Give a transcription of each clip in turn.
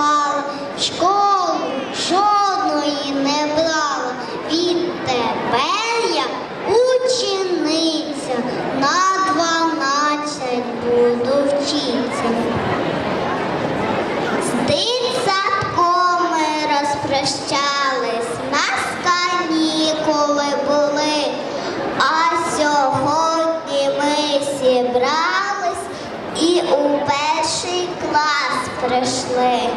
працювала, в школу жодної не брала. Відтепер я учениця, на дванадцять буду вчитися. З дитсадком ми розпрощались, нас канікули були, а сьогодні ми зібрались і у перший клас прийшли.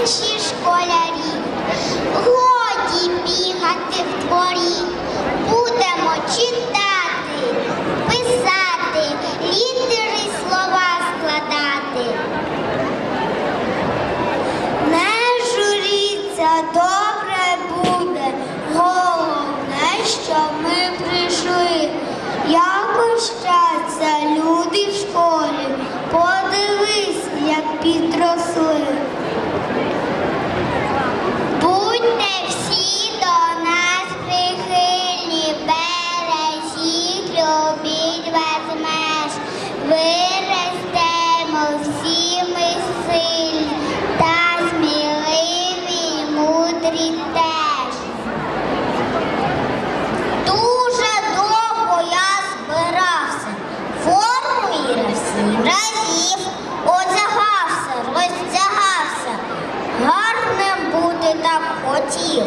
інші школярі. Годі бігати в дворі, будемо читати. хотів.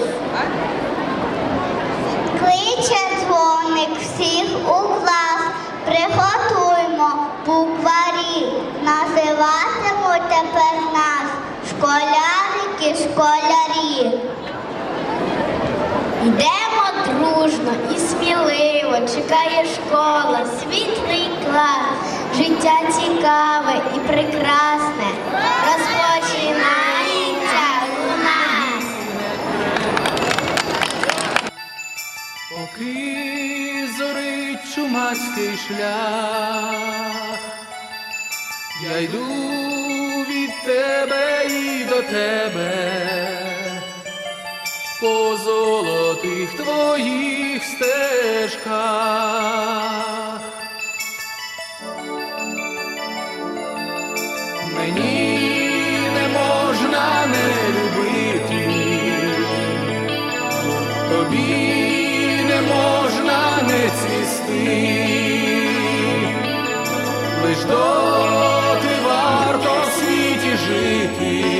Кличе дзвоник всіх у клас, приготуймо букварі, називатимуть тепер нас школярики, школярі. Йдемо дружно і сміливо, чекає школа, світлий клас, життя цікаве і прекрасне. Розпочинає. шлях, я йду від тебе і до тебе, по золотих твоїх стежках. Мені не можна не любити тобі. You.